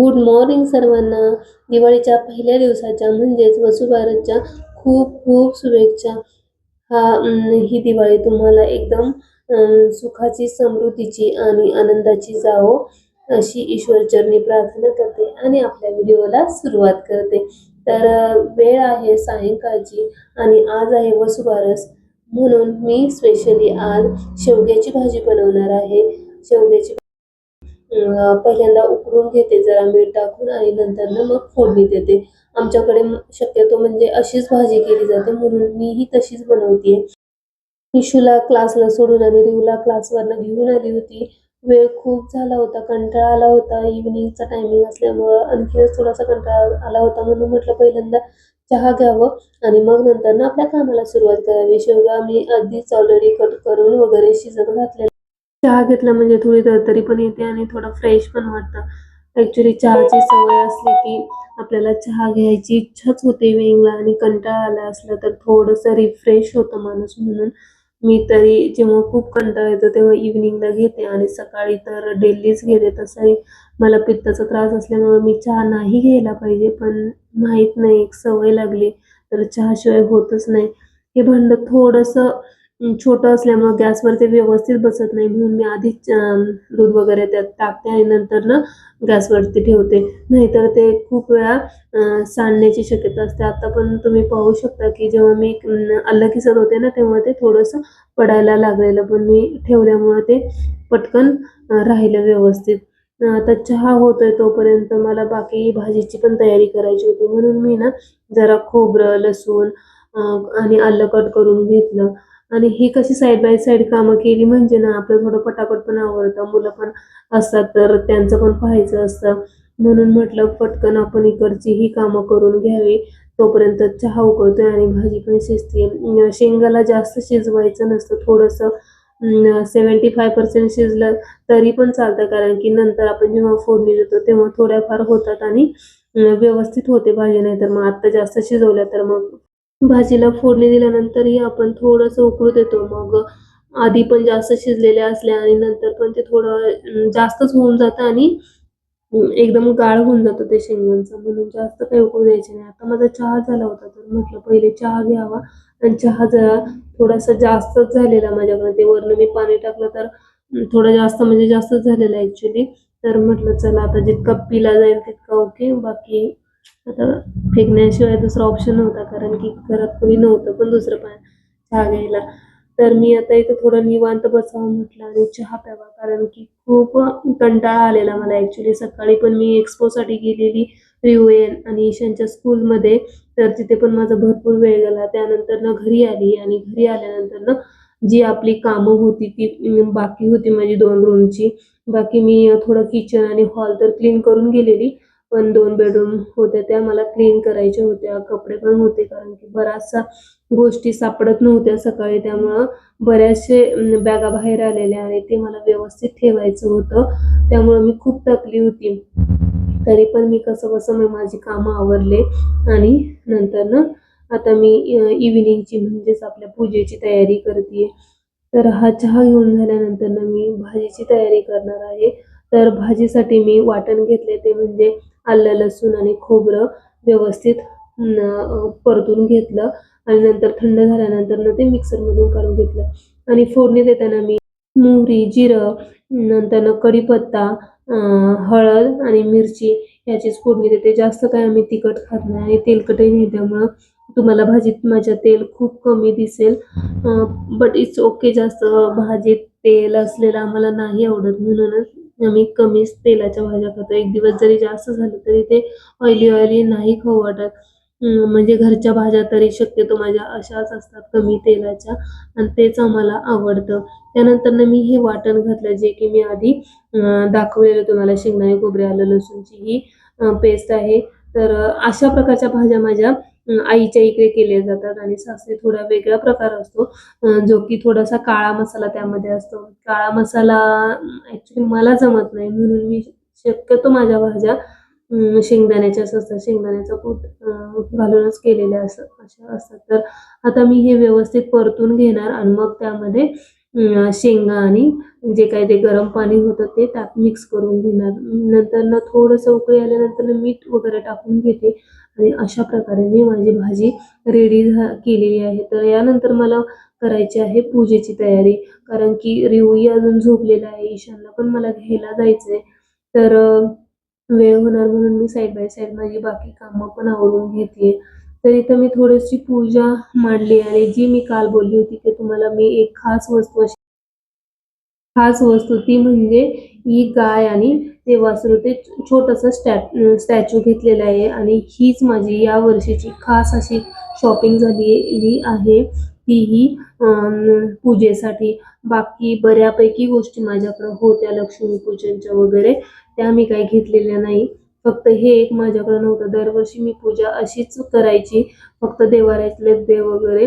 Good morning सर्वांना. दिवाळीच्या पहिल्या दिवसाच्या म्हणजेच वसुबारसच्या खूप खूप शुभेच्छा. हा ही दिवाळी तुम्हाला एकदम सुखाची समृद्धीची आणि आनंदाची जावो अशी ईश्वरचरणी प्रार्थना करते आणि आपल्या व्हिडिओला सुरुवात करते. तर वेळ आहे सायंकाळची आणि आज आहे वसुबारस. म्हणून मी स्पेशली आज शेवग्याची भाजी बनवणार आहे. शेवग्याची पहिल्यांदा उकडून घेते जरा मीठ टाकून आणि नंतर ना मग फोडणी देते. आमच्याकडे शक्यतो म्हणजे अशीच भाजी केली जाते म्हणून मी ही तशीच बनवते इशूला क्लासला सोडून आणि रिवला क्लासवरनं घेऊन आली होती. वेळ खूप झाला होता कंटाळा आला होता. इव्हिनिंगचा टायमिंग असल्यामुळं आणखीनच थोडासा कंटाळा आला होता म्हणून म्हटलं पहिल्यांदा चहा घ्यावं आणि मग नंतर ना आपल्या कामाला सुरुवात करावी. शेवगा मी आधीच ऑलरेडी कट करून वगैरे शिजत घातलेला चहा घेतला म्हणजे थोडी तरतरी पण येते आणि थोडं फ्रेश पण वाटतं. ऍक्च्युली चहाची सवय असली की आपल्याला चहा घ्यायची इच्छाच होते वेगळा आणि कंटाळा आला असला तर थोडंसं रिफ्रेश होतं माणूस म्हणून. मी तरी जेव्हा खूप कंटाळा येतो तेव्हा इव्हिनिंगला घेते आणि सकाळी तर डेलीच घेते. तसंही मला पित्ताचा त्रास असल्यामुळे मी चहा नाही घ्यायला पाहिजे पण माहीत नाही एक सवय लागली तर चहाशिवाय होतच नाही. हे भांड थोडंसं छोटं असल्यामुळं गॅसवर ते व्यवस्थित बसत नाही. म्हणून मी आधीच दूध वगैरे त्यात टाकते आणि नंतर ना गॅसवरती ठेवते. नाहीतर ते खूप वेळा सांडण्याची शक्यता असते. आता पण तुम्ही पाहू शकता की जेव्हा मी अल्ल किसत होते ना तेव्हा ते थोडंसं पडायला लागलेलं. पण मी ठेवल्यामुळं ते पटकन राहिलं व्यवस्थित. आता चहा होतोय तोपर्यंत मला बाकी भाजीची पण तयारी करायची होती. म्हणून मी ना जरा खोबरं लसूण आणि आलं कट करून घेतलं. आणि ही कशी साईड बाय साईड कामं केली म्हणजे ना आपलं थोडं पटापट पण आवडतं मुलं पण असतात तर त्यांचं पण पाहायचं असतं. म्हणून म्हटलं पटकन आपण इकडची ही कामं करून घ्यावी. तोपर्यंत चहा उकळतोय आणि भाजी पण शिजते शेंगाला जास्त शिजवायचं नसतं थोडंसं सेवन्टी फाय पर्सेंट शिजलं तरी पण चालतं. कारण की नंतर आपण जेव्हा फोडणी देतो तेव्हा थोड्याफार होतात आणि व्यवस्थित होते भाजी नाही तर मग आत्ता जास्त शिजवल्या तर मग भाजीला फोडणी दिल्यानंतरही आपण थोडंसं उकळू देतो. मग आधी पण जास्त शिजलेल्या असल्या आणि नंतर पण ते थोडं जास्तच होऊन जातं आणि एकदम गाळ होऊन जातं ते शेंगांचं म्हणून जास्त काही उकळू द्यायचे नाही. आता माझा चहा झाला होता तर म्हटलं पहिले चहा घ्यावा आणि चहा जरा थोडासा जास्तच झालेला माझ्याकडे. ते वरनं मी पाणी टाकलं तर थोडं जास्त म्हणजे जास्तच झालेलं ॲक्च्युली तर म्हटलं चला आता जितका पिला जाईल तितका ओके बाकी आता फेकण्याशिवाय दुसरा ऑप्शन नव्हता कारण की घरात कोणी नव्हतं पण दुसरं पण चहा घ्यायला. तर मी आता इथं थोडं निवांत बसावं म्हटलं आणि चहा प्यावा कारण की खूप कंटाळा आलेला मला ॲक्च्युली सकाळी पण मी एक्सपोसाठी गेलेली रिओएन आणि ईशानच्या स्कूलमध्ये तर तिथे पण माझा भरपूर वेळ गेला. त्यानंतर ना घरी आली आणि घरी आल्यानंतर ना जी आपली कामं होती ती बाकी होती माझी दोन रूमची बाकी मी थोडं किचन आणि हॉल तर क्लीन करून गेलेली. पण दोन बेडरूम होत्या त्या मला क्लीन करायच्या होत्या कपडे पण होते कारण की बराचसा गोष्टी सापडत नव्हत्या सकाळी त्यामुळं बऱ्याचशे बॅगा बाहेर आलेल्या आणि ते मला व्यवस्थित ठेवायचं होतं. त्यामुळं मी खूप थकली होती. तरी पण मी कसं कसं मी माझी कामं आवरले आणि नंतर ना आता मी इव्हिनिंगची म्हणजेच आपल्या पूजेची तयारी करते तर हा चहा घेऊन झाल्यानंतर ना मी भाजीची तयारी करणार आहे. तर भाजीसाठी मी वाटण घेतले ते म्हणजे आलं लसूण आणि खोबरं व्यवस्थित परतून घेतलं आणि नंतर थंड झाल्यानंतर ना ते मिक्सरमधून काढून घेतलं. आणि फोडणी देताना मी मोहरी जिरं नंतर कढीपत्ता हळद आणि मिरची याचीच फोडणी देते. जास्त काय आम्ही तिखट खात नाही आणि तेलकटही नाही. त्यामुळं तुम्हाला भाजीत माझ्या तेल खूप कमी दिसेल. बट इट्स ओके जास्त भाजीत तेल असलेलं आम्हाला नाही आवडत म्हणूनच आम्ही कमीच तेलाच्या भाज्या खातो. एक दिवस जरी जास्त झालं तरी ते ऑइली ऑइली नाही खाऊ वाटत. म्हणजे घरच्या भाज्या तरी शक्यतो माझ्या अशाच असतात कमी तेलाच्या आणि तेच आम्हाला आवडतं. त्यानंतर मी हे वाटण घातलं जे की मी आधी दाखवलेलं तुम्हाला शेंगदाणे खोबरे आलं लसूणची ही पेस्ट आहे. तर अशा प्रकारच्या भाज्या माझ्या आईच्या इकडे केले जातात आणि सासरी थोडा वेगळा प्रकार असतो. जो की थोडासा काळा मसाला त्यामध्ये असतो. काळा मसाला ऍक्च्युली मला जमत नाही. म्हणून मी शक्यतो माझ्या भाज्या शेंगदाण्याच्याच असतात शेंगदाण्याचं कूट घालूनच केलेल्या असं अशा असतात. तर आता मी हे व्यवस्थित परतून घेणार आणि मग त्यामध्ये शेंगा आणि जे काही ते गरम पाणी होतं ते त्यात मिक्स करून घेणार. नंतर ना थोडंसं उकळी आल्यानंतर मीठ वगैरे टाकून घेते. आणि अशा प्रकारे मी माझी भाजी रेडी झा केलेली आहे. तर यानंतर मला करायची आहे पूजेची तयारी. कारण की रिवही अजून झोपलेला आहे. ईशानला पण मला घ्यायला जायचंय. तर वेळ होणार म्हणून मी साईड बाय साईड माझी बाकी कामं पण आवरून घेते. तर इथं मी थोडीशी पूजा मांडली आणि जी मी काल बोलली होती की तुम्हाला मी एक खास वस्तू अशी खास वस्तू ती म्हणजे ही गाय आणि ते वासरू ते छोटंसं स्टॅ स्टॅच्यू घेतलेलं आहे आणि हीच माझी या वर्षीची खास अशी शॉपिंग झालेली आहे. तीही पूजेसाठी. बाकी बऱ्यापैकी गोष्टी माझ्याकडं होत्या लक्ष्मीपूजनच्या वगैरे. त्या मी काही घेतलेल्या नाही. फक्त हे एक माझ्याकडे नव्हतं. दरवर्षी मी पूजा अशीच करायची. फक्त देवाऱ्यातले देव वगैरे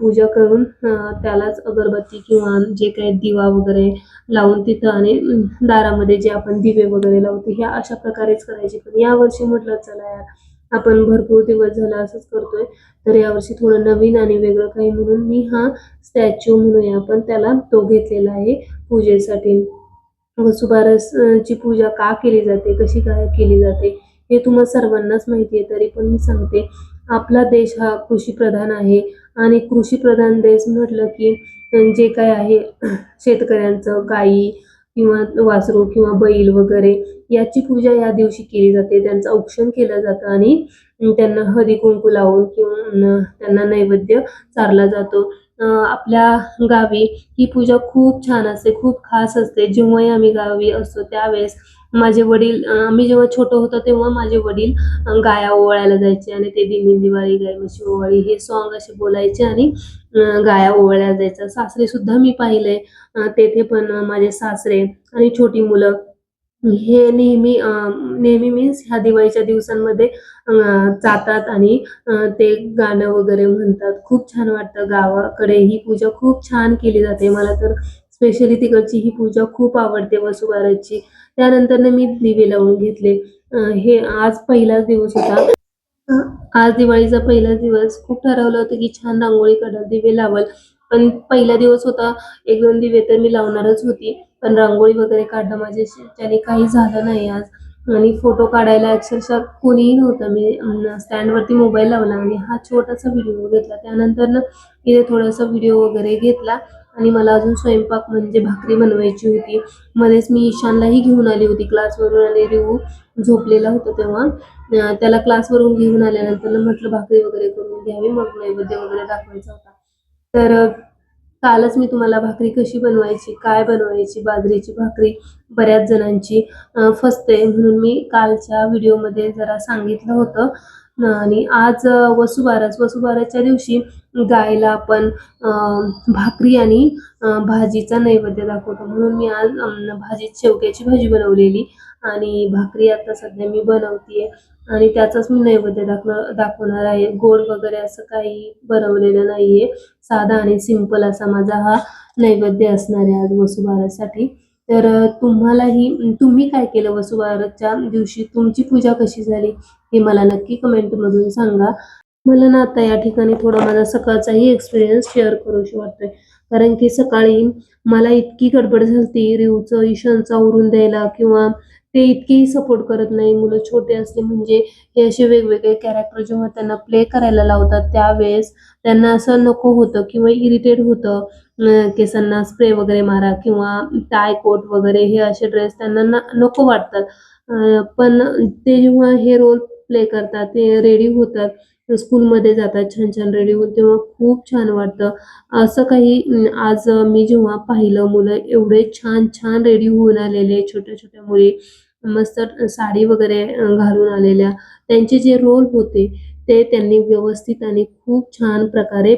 पूजा करून त्यालाच अगरबत्ती किंवा जे काही दिवा वगैरे लावून तिथं आणि दारामध्ये जे आपण दिवे वगैरे लावतो ह्या अशा प्रकारेच करायची. पण यावर्षी म्हटलं चला यार आपण भरपूर दिवस झाला असंच करतोय. तर यावर्षी थोडं नवीन आणि वेगळं काही म्हणून मी हा स्टॅच्यू म्हणूया आपण त्याला तो घेतलेला आहे पूजेसाठी. वसुबारस ची पूजा का केली जाते? कशी काय केली जाते? हे तुम्हा सर्वांनाच माहिती आहे तरी पण मी सांगते. आपला देश हा कृषीप्रधान आहे आणि कृषीप्रधान देश म्हटलं की जे काय आहे शेतकऱ्यांचं गाई किंवा वासरू किंवा बैल वगैरे याची पूजा या दिवशी केली जाते. त्यांचं औक्षण केलं जातं आणि त्यांना हळदी कुंकू लावून किंवा त्यांना नैवेद्य चारला जातो. आपल्या गावी ही पूजा खूप छान असते खूप खास असते. जेव्हाही आम्ही गावी असतो त्यावेळेस माझे वडील आम्ही जेव्हा छोटं होतो तेव्हा माझे वडील गाया ओवाळायला जायचे आणि ते दिनी दिवाळी गाय म्हशी ओवाळी हे सॉन्ग असे बोलायचे आणि गाया ओवाळायला जायचं. सासरे सुद्धा मी पाहिले तेथे पण माझे सासरे आणि छोटी मुलं हे नेहमी नेहमी मीन्स ह्या दिवाळीच्या दिवसांमध्ये जातात आणि ते गाणं वगैरे म्हणतात. खूप छान वाटतं गावाकडे. ही पूजा खूप छान केली जाते. मला तर स्पेशली तिकडची ही पूजा खूप आवडते वसुबाराची. त्यानंतर मी दिवे लावून घेतले. हे आज पहिलाच दिवस होता. आज दिवाळीचा पहिलाच दिवस. खूप ठरवलं होतं की छान रांगोळी काढल दिवे लावल. पण पहिला दिवस होता एक दोन दिवे तर मी लावणारच होती. पण रांगोळी वगैरे काढणं माझ्याच्याने काही झालं नाही आज. आणि फोटो काढायला अक्षरशः कोणीही नव्हतं. मी स्टँडवरती मोबाईल लावला आणि हा छोटासा व्हिडिओ घेतला. त्यानंतर ना इथे थोडासा व्हिडिओ वगैरे घेतला आणि मला अजून स्वयंपाक म्हणजे भाकरी बनवायची होती. मध्येच मी ईशानलाही घेऊन आली होती. क्लासवरून आणि रिऊ झोपलेला होता तेव्हा. त्याला क्लासवरून घेऊन आल्यानंतर म्हटलं भाकरी वगैरे करून घ्यावी. मग नैवेद्य वगैरे दाखवायचा होता. तर कालच मी तुम्हाला भाकरी कशी बनवायची काय बनवायची बाजरीची भाकरी बऱ्याच जणांची फसते म्हणून मी कालच्या व्हिडिओमध्ये जरा सांगितलं होतं. आणि आज वसुबारस वसुबारसच्या दिवशी गायला आपण भाकरी आणि भाजीचा नैवेद्य दाखवतो. म्हणून मी आज भाजीत शेवग्याची भाजी बनवलेली आणि भाकरी आता सध्या मी बनवतीये. आणि त्याचाच मी नैवेद्य दाखव दाखवणार आहे. गोड वगैरे असं काही बनवलेलं नाहीये. साधा आणि सिंपल असा माझा हा नैवेद्य असणार आहे आज वसुबारससाठी तर तुम्हालाही तुम्ही काय केलं वसुबारसच्या दिवशी? तुमची पूजा कशी झाली? हे मला नक्की कमेंटमधून सांगा. मला ना आता या ठिकाणी थोडा माझा सकाळचाही एक्सपिरियन्स शेअर करूशी वाटतोय. कारण की सकाळी मला इतकी गडबड झालती. रिवचं इशांचा उरून द्यायला किंवा ते इतकेही सपोर्ट करत नाही. मुलं छोटे असले म्हणजे हे असे वेगवेगळे कॅरेक्टर जेव्हा त्यांना प्ले करायला लावतात त्यावेळेस त्यांना असं नको होतं किंवा इरिटेट होतं केसांना स्प्रे वगैरे मारा किंवा टाय कोट वगैरे हे असे ड्रेस त्यांना नको वाटतात. पण ते जेव्हा हे रोल प्ले करतात ते रेडी होतात स्कूलमध्ये जातात छान छान रेडी होऊन तेव्हा खूप छान वाटतं. असं काही आज मी जेव्हा पाहिलं मुलं एवढे छान छान रेडी होऊन आलेले छोट्या छोट्या मुली मस्त साडी वगैरे घालून आलेल्या. त्यांचे जे रोल होते ते त्यांनी व्यवस्थित आणि खूप छान प्रकारे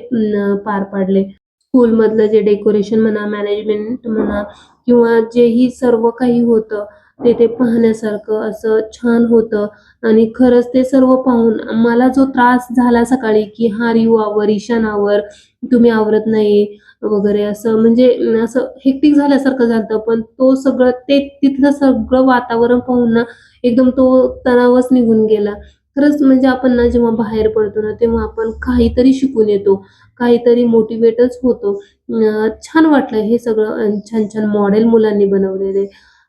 पार पाडले. स्कूलमधलं जे डेकोरेशन म्हणा मॅनेजमेंट म्हणा किंवा जेही सर्व काही होतं ते पाहण्यासारखं असं छान होतं. आणि खरंच ते सर्व पाहून मला जो त्रास झाला सकाळी की हा रिऊ आवर ईशान आवर तुम्ही आवरत नाही वगैरे असं म्हणजे असं हेक्टिक झाल्यासारखं झालं पण तो सगळं ते तिथलं सगळं वातावरण पाहून ना एकदम तो तणावच निघून गेला. खरंच म्हणजे आपण ना जेव्हा बाहेर पडतो ना तेव्हा आपण काहीतरी शिकून येतो. काहीतरी मोटिवेटच होतो. छान वाटलं हे सगळं छान छान मॉडेल मुलांनी बनवलेले.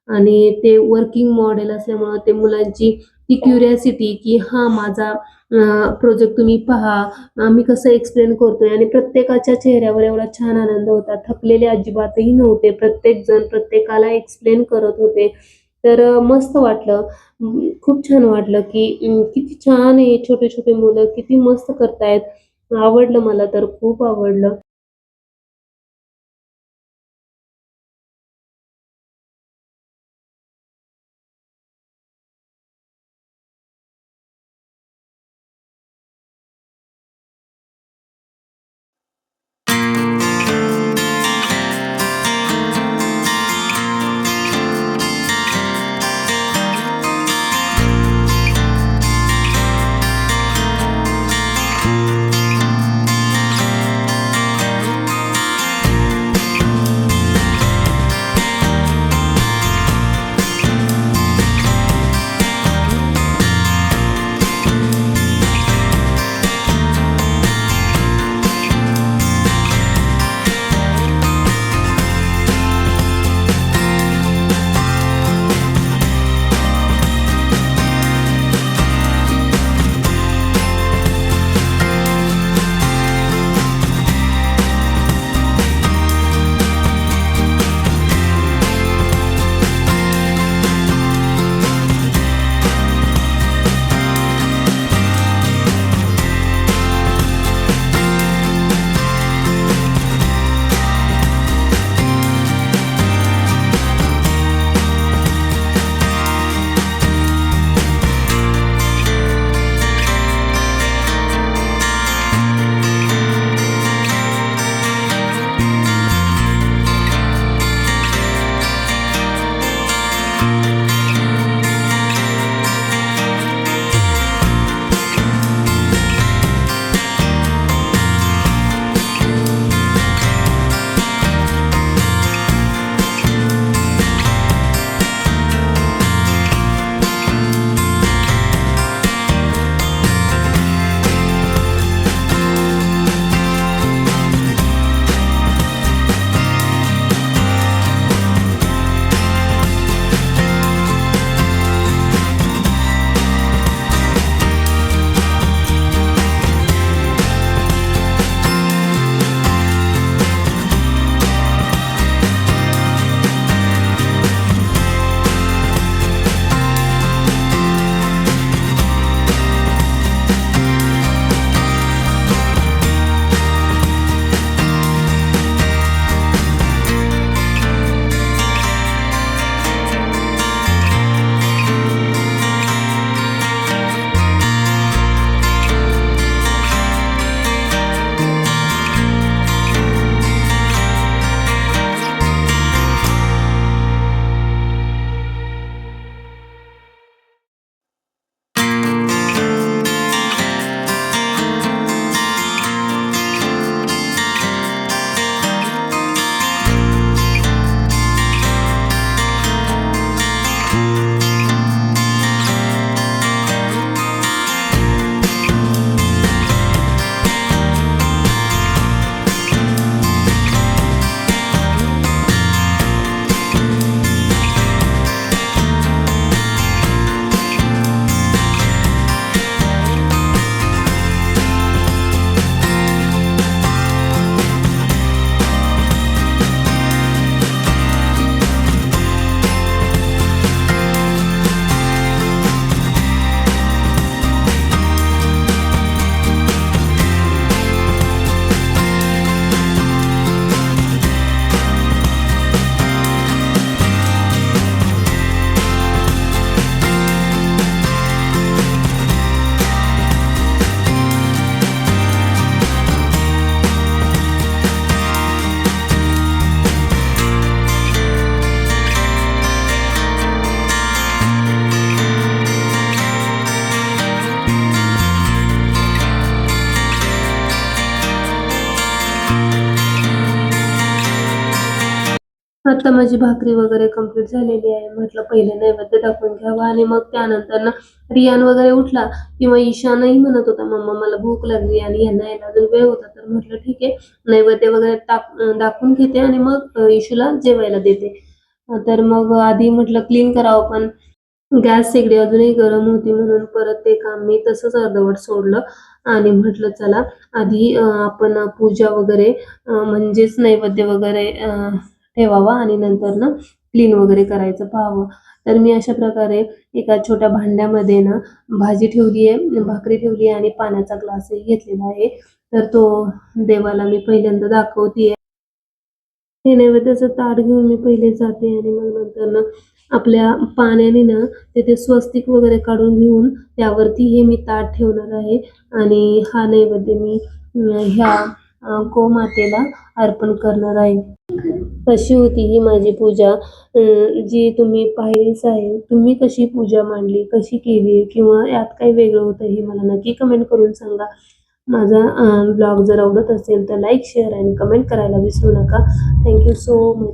आणि ते वर्किंग मॉडेल असल्यामुळं ते मुलांची ती क्युरियासिटी की हा माझा प्रोजेक्ट तुम्ही पहा. आम्ही कसं एक्सप्लेन करतोय? आणि प्रत्येकाच्या चेहऱ्यावर एवढा छान आनंद होता. थकलेले अजिबातही नव्हते. प्रत्येक जण प्रत्येकाला एक्सप्लेन करत होते. तर मस्त वाटलं. खूप छान वाटलं की किती छान आहे छोटे छोटे मुलं किती मस्त करतायत. आवडलं मला तर खूप आवडलं. आता माझी भाकरी वगैरे कंप्लीट झालेली आहे. म्हटलं पहिले नैवेद्य टाकून घ्यावा. आणि मग त्यानंतर ना रियान वगैरे उठला किंवा ईशानही म्हणत होता मम्मा मला भूक लागली आणि यांना यायला अजून वेळ होता. तर म्हटलं ठीक आहे नैवेद्य वगैरे टाक दाखवून घेते आणि मग इशूला जेवायला देते. तर मग आधी म्हटलं क्लीन करावं पण गॅस शेगडी अजूनही गरम होती म्हणून परत ते काम मी तसंच अर्धवट सोडलं. आणि म्हटलं चला आधी आपण पूजा वगैरे म्हणजेच नैवेद्य वगैरे ठेवावा आणि नंतर ना क्लीन वगैरे करायचं पाहावं. तर मी अशा प्रकारे एका छोट्या भांड्यामध्ये ना भाजी ठेवली आहे भाकरी ठेवली आहे आणि पाण्याचा ग्लासही घेतलेला आहे. तर तो देवाला मी पहिल्यांदा दाखवतीये. हे नैवेद्याचं ताट घेऊन मी पहिले जाते आणि मग नंतर ना आपल्या पाण्याने ना तिथे स्वस्तिक वगैरे काढून घेऊन त्यावरती हे मी ताट ठेवणार आहे. आणि हा नैवेद्य मी ह्या गोमातेला अर्पण करणार आहे. कशी होती ही माझी पूजा? जी तुम्ही पाहिलीच आहे. तुम्ही कशी पूजा मांडली? कशी केली? किंवा यात काही वेगळं होतं हे मला नक्की कमेंट करून सांगा. माझा ब्लॉग जर आवडत असेल तर लाईक शेअर आणि कमेंट करायला विसरू नका. Thank you so much